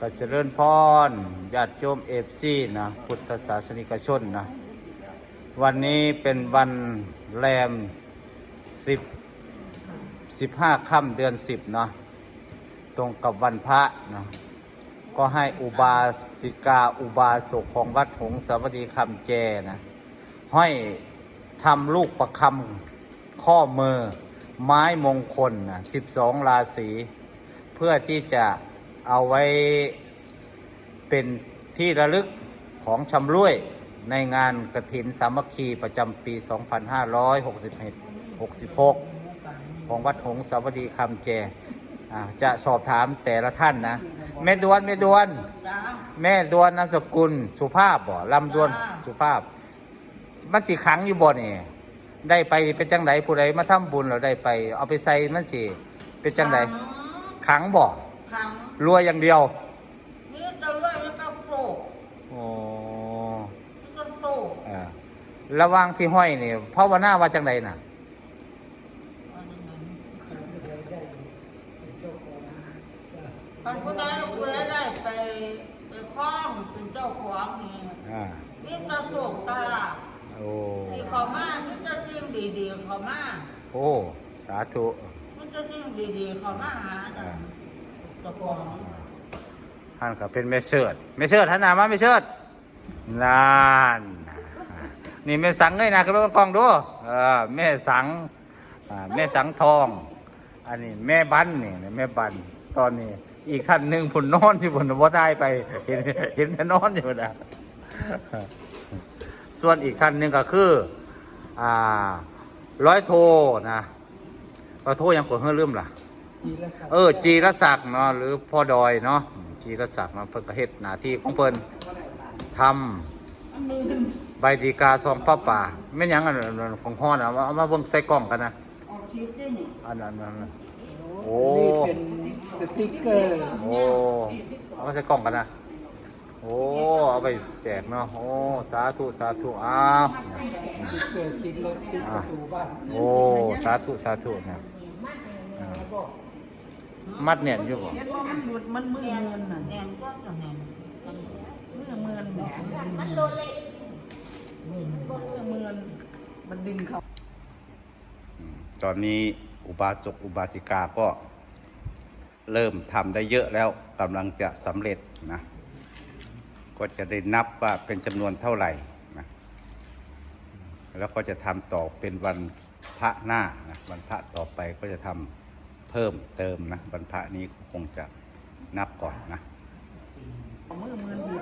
ก็เจริญพรญาติโยมเอฟซีนะพุทธศาสนิกชนนะวันนี้เป็นวันแรมสิบสิบห้าค่ำเดือนสิบเนาะตรงกับวันพระเนาะก็ให้อุบาสิกาอุบาสกของวัดหงสาวดีคำแจนะห้อยทำลูกประคำข้อมือไม้มงคลนะสิบสองราศี เพื่อที่จะ เอาไว้เป็นที่ระลึกของชำร่วยในงานกระถินสามัคคีประจำปี 2566 ของวัดหงสาวดีคำแจอ่าจะสอบถามแต่ละท่านนะ แม่ดวน แม่ดวนจ้าแม่ดวนนามสกุลสุภาพบ่ลำดวนจ้าสุภาพ มันสิขังอยู่บ่นี่ได้ไปเป็นจังไดผู้ใดมาทำบุญเราได้ไป เอาไปใส่มันสิเป็นจังไดขังบ่ ขังรวยอย่างเดียวนี่จะเลื่อยแล้วก็โผล่โอ้นี่ก็โผล่เออระหว่างที่ห้อยนี่ภาวนาว่าจังไดน่ะตอนผู้ใดผู้ใดได้ไปไปคล้องเป็นเจ้าของนี่อ่านี่จะโศกตลาดโอ้ที่เขามานี่จะสิ่งดีๆเขามาโอ้ สาธุนี่จะสิ่งดีๆเขามาหาจ้ะ เจ้าของท่านก็เป็นแม่เชิดแม่เชิดท่านนามาแม่เชิดนานนี่แม่สังเลยนะคือว่ากล้องดูเออแม่สังแม่สังทอง อันนี้แม่บันนี่แม่บันตอนนี้ อีกท่านหนึ่งผลนอนที่ผลบ่ได้ไป เห็นเห็นแต่นอนอยู่นะส่วนอีกท่านหนึ่งก็คืออ่าร้อยโทนะร้อยโทยังกดเฮือลืมล่ะ เออจีรศักดิ์เนาะหรือพ่อดอยเนาะอืมจีรศักดิ์เนาะเพิ่นก็เฮ็ดหน้าที่ของเพิ่นทำใบดีกาซองป้าป่าแม่นหยังอันนั้นของฮ้อนอะเอามาเบิ่งใส่กล่องกันนะออกชิปได้นี่อันนั้นอันนั้นโอ้นี่เป็นสติกเกอร์โอ้เอามาใส่กล่องกันนะโอ้เอาไปแจกเนาะโอ้สาธุสาธุอ้าวสติกเกอร์ติดรถติดประตูบ้านโอ้สาธุสาธุนะอ่า มัดเนี่ยอยู่บ่เห็นว่ามันหลุดมันมือเงินน่ะแนนก็จะแนนมือเงินแบบมันหลุดเลยมือเงินมันดึงเขาตอนนี้อุบาสกอุบาสิกาก็เริ่มทำได้เยอะแล้วกำลังจะสำเร็จนะ ก็จะได้นับว่าเป็นจำนวนเท่าไหร่นะแล้วก็จะทำต่อเป็นวันพระหน้านะวันพระต่อไปก็จะทำ เพิ่มเติมนะวันพะนี้คงจะนับก่อนนะมือเงินดี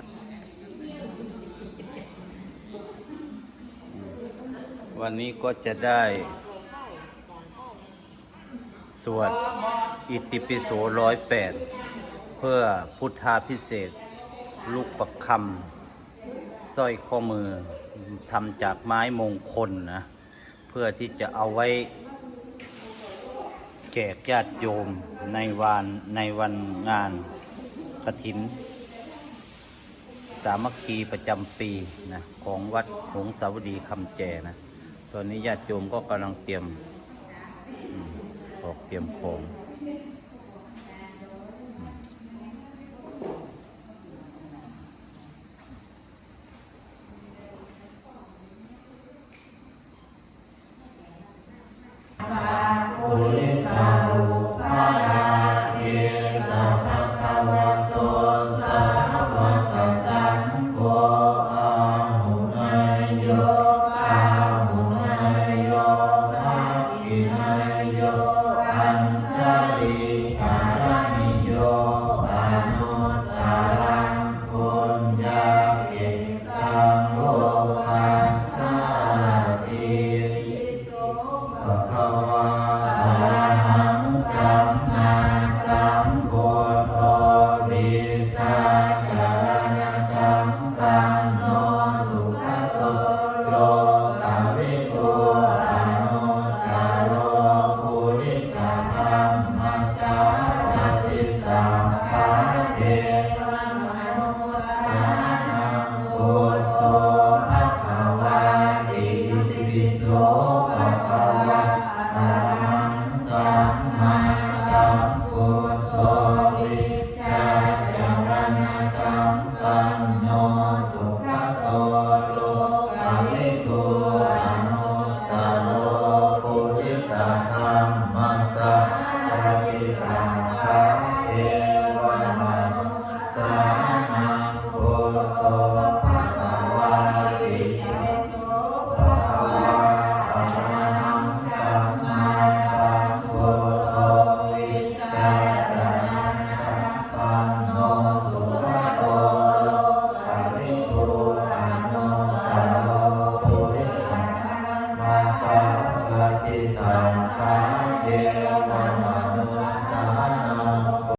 วันนี้ก็จะได้สวดอิติปิโสร้อยแปดเพื่อพุทธาพิเศษ ลูกประคำสร้อยข้อมือทำจากไม้มงคลนะ เพื่อที่จะเอาไว้ แจกญาติโยมในวันในวันงานกระถิน สามัคคีประจำปีนะของวัดหงสาวดีคำแจนะ ตอนนี้ญาติโยมก็กำลังเตรียมอืมออกเตรียมของ Amen.